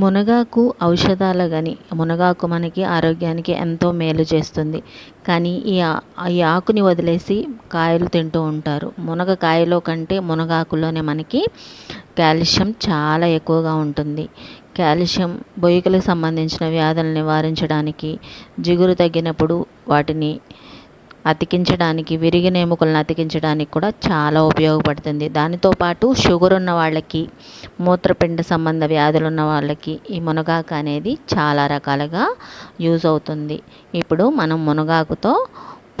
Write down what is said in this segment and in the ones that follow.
మునగాకు ఔషధాలు కానీ మునగాకు మనకి ఆరోగ్యానికి ఎంతో మేలు చేస్తుంది. కానీ ఈ ఈ ఆకుని వదిలేసి కాయలు తింటూ ఉంటారు. మునగ కాయలో కంటే మునగాకులోనే మనకి కాల్షియం చాలా ఎక్కువగా ఉంటుంది. కాల్షియం బొయ్యికలకు సంబంధించిన వ్యాధులను నివారించడానికి జిగురు తగ్గినప్పుడు వాటిని అతికించడానికి విరిగిన ఎముకలను అతికించడానికి కూడా చాలా ఉపయోగపడుతుంది. దానితో పాటు షుగర్ ఉన్న వాళ్ళకి మూత్రపిండ సంబంధ వ్యాధులు ఉన్న వాళ్ళకి ఈ మునగాకు అనేది చాలా రకాలుగా యూజ్ అవుతుంది. ఇప్పుడు మనం మునగాకుతో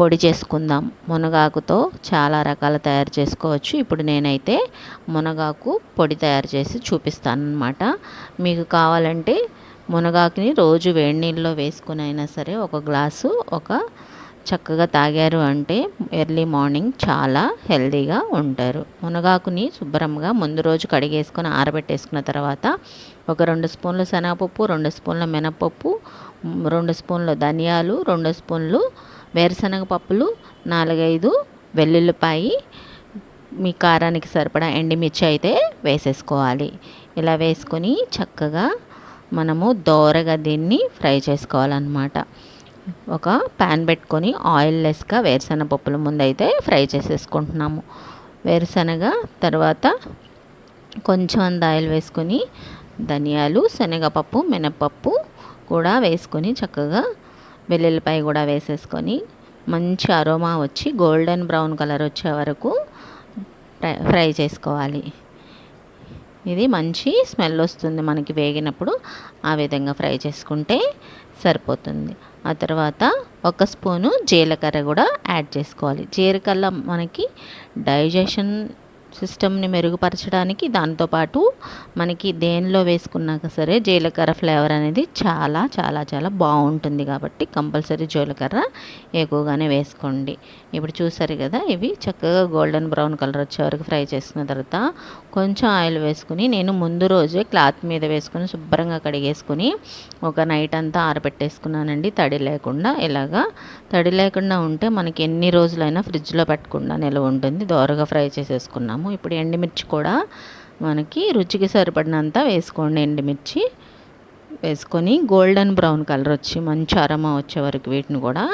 పొడి చేసుకుందాం. మునగాకుతో చాలా రకాల తయారు చేసుకోవచ్చు. ఇప్పుడు నేనైతే మునగాకు పొడి తయారు చేసి చూపిస్తాను అనమాట మీకు కావాలంటే మునగాకుని రోజు వేడి నీళ్ళలో వేసుకుని అయినా సరే ఒక గ్లాసు ఒక చక్కగా తాగారు అంటే ఎర్లీ మార్నింగ్ చాలా హెల్తీగా ఉంటారు. మునగాకుని శుభ్రంగా ముందు రోజు కడిగేసుకొని ఆరబెట్టేసుకున్న తర్వాత ఒక రెండు స్పూన్లు శనగపప్పు రెండు స్పూన్ల మినపప్పు రెండు స్పూన్ల ధనియాలు రెండు స్పూన్లు వేరుశనగ పప్పులు నాలుగైదు వెల్లుల్లిపాయి. మీ కారానికి సరిపడా ఎండిమిర్చి అయితే వేసేసుకోవాలి. ఇలా వేసుకొని చక్కగా మనము దోరగా దీన్ని ఫ్రై చేసుకోవాలన్నమాట. ఒక ప్యాన్ పెట్టుకొని ఆయిల్ లెస్గా వేరుశనగ పప్పుల ముందైతే ఫ్రై చేసేసుకుంటున్నాము. వేరుశనగ తర్వాత కొంచెం అంత ఆయిల్ వేసుకొని ధనియాలు శనగపప్పు మినపప్పు కూడా వేసుకొని చక్కగా వెల్లుల్లిపాయ కూడా వేసేసుకొని మంచి అరోమా వచ్చి గోల్డెన్ బ్రౌన్ కలర్ వచ్చే వరకు ఫ్రై చేసుకోవాలి. ఇది మంచి స్మెల్ వస్తుంది మనకి వేగినప్పుడు ఆ విధంగా ఫ్రై చేసుకుంటే సరిపోతుంది. ఆ తర్వాత ఒక స్పూను జీలకర్ర కూడా యాడ్ చేసుకోవాలి. జీలకర్ర మనకి డైజెషన్ సిస్టమ్ని మెరుగుపరచడానికి దాంతోపాటు మనకి దేనిలో వేసుకున్నాక సరే జీలకర్ర ఫ్లేవర్ అనేది చాలా చాలా చాలా బాగుంటుంది కాబట్టి కంపల్సరీ జీలకర్ర ఎక్కువగానే వేసుకోండి. ఇప్పుడు చూసారు కదా ఇవి చక్కగా గోల్డెన్ బ్రౌన్ కలర్ వచ్చే వరకు ఫ్రై చేసిన తర్వాత కొంచెం ఆయిల్ వేసుకుని నేను ముందు రోజే క్లాత్ మీద వేసుకుని శుభ్రంగా కడిగేసుకుని ఒక నైట్ అంతా ఆరబెట్టేసుకున్నానండి. తడి లేకుండా ఇలాగా తడి లేకుండా ఉంటే మనకి ఎన్ని రోజులైనా ఫ్రిడ్జ్లో పెట్టకుండా నిల్వ ఉంటుంది. దోరగా ఫ్రై చేసేసుకున్నాము. వేసుకున్నాము ఇప్పుడు ఎండుమిర్చి కూడా మనకి రుచికి సరిపడినంత వేసుకోండి ఎండుమిర్చి. వేసుకొని గోల్డెన్ బ్రౌన్ కలర్ వచ్చి మంచి అరమ వచ్చే వరకు వీటిని కూడా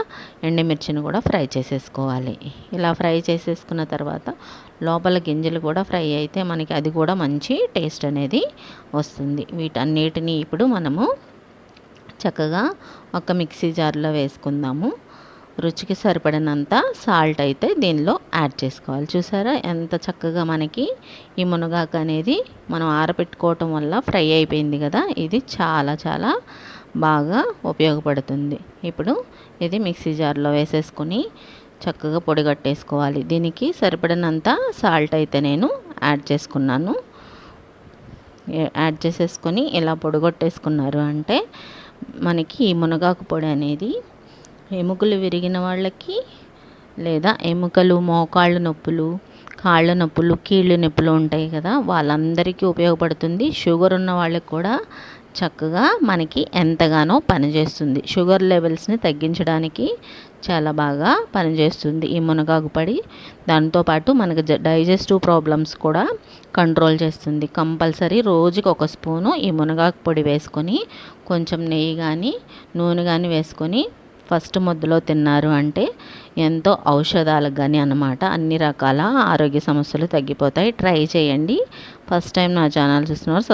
ఎండుమిర్చిని కూడా ఫ్రై చేసేసుకోవాలి. ఇలా ఫ్రై చేసేసుకున్న తర్వాత లోపల గింజలు కూడా ఫ్రై అయితే మనకి అది కూడా మంచి టేస్ట్ అనేది వస్తుంది. వీటన్నిటిని ఇప్పుడు మనము చక్కగా ఒక మిక్సీ జార్లో వేసుకుందాము. రుచికి సరిపడినంత సాల్ట్ అయితే దీనిలో యాడ్ చేసుకోవాలి. చూసారా? ఎంత చక్కగా మనకి ఈ మునగాకు అనేది మనం ఆరబెట్టుకోవటం వల్ల ఫ్రై అయిపోయింది కదా? ఇది చాలా చాలా బాగా ఉపయోగపడుతుంది. ఇప్పుడు ఇది మిక్సీ జార్లో వేసేసుకొని చక్కగా పొడి కట్టేసుకోవాలి. దీనికి సరిపడినంత సాల్ట్ అయితే నేను యాడ్ చేసుకున్నాను. యాడ్ చేసేసుకొని ఇలా పొడిగొట్టేసుకున్నారు అంటే మనకి ఈ మునగాకు పొడి అనేది ఎముకలు విరిగిన వాళ్ళకి లేదా ఎముకలు మోకాళ్ళు నొప్పులు కాళ్ళ నొప్పులు కీళ్ళు నొప్పులు ఉంటాయి కదా వాళ్ళందరికీ ఉపయోగపడుతుంది. షుగర్ ఉన్న వాళ్ళకి కూడా చక్కగా మనకి ఎంతగానో పనిచేస్తుంది. షుగర్ లెవెల్స్ని తగ్గించడానికి చాలా బాగా పనిచేస్తుంది ఈ మునగాకు పడి దాంతోపాటు మనకు డైజెస్టివ్ ప్రాబ్లమ్స్ కూడా కంట్రోల్ చేస్తుంది. కంపల్సరీ రోజుకి ఒక స్పూను ఈ మునగాకు పొడి వేసుకొని కొంచెం నెయ్యి కానీ నూనె కానీ వేసుకొని ఫస్ట్ ముద్దలో తిన్నారు అంటే ఎంతో ఔషధాలకు కానీ అనమాట అన్ని రకాల ఆరోగ్య సమస్యలు తగ్గిపోతాయి. ట్రై చేయండి. ఫస్ట్ టైం నా ఛానల్ చూస్తున్నారు